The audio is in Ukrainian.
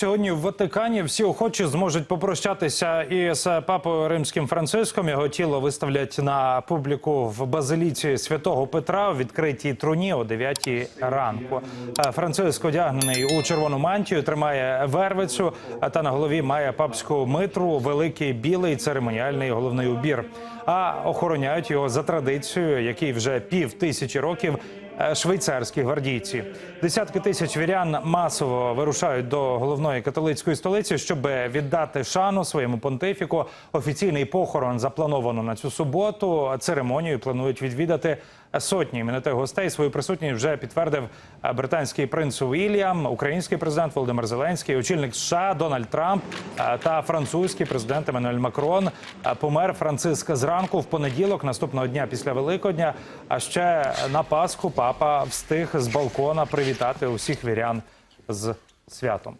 Сьогодні в Ватикані всі охочі зможуть попрощатися із папою римським Франциском. Його тіло виставлять на публіку в базиліці святого Петра в відкритій труні о 9 ранку. Франциск одягнений у червону мантію, тримає вервицю та на голові має папську митру, великий білий церемоніальний головний убір. А охороняють його за традицією, який вже пів тисячі років швейцарські гвардійці. Десятки тисяч вірян масово вирушають до головної католицької столиці, щоб віддати шану своєму понтифіку. Офіційний похорон заплановано на цю суботу. Церемонію планують відвідати сотні іменитих гостей. Свою присутність вже підтвердив е, британський принц Уільям, український президент Володимир Зеленський, очільник США Дональд Трамп е, та французький президент Еммануель Макрон. Е, Помер Франциск зранку в понеділок, наступного дня після Великодня. А ще на Пасху папа встиг з балкона привітати усіх вірян з святом.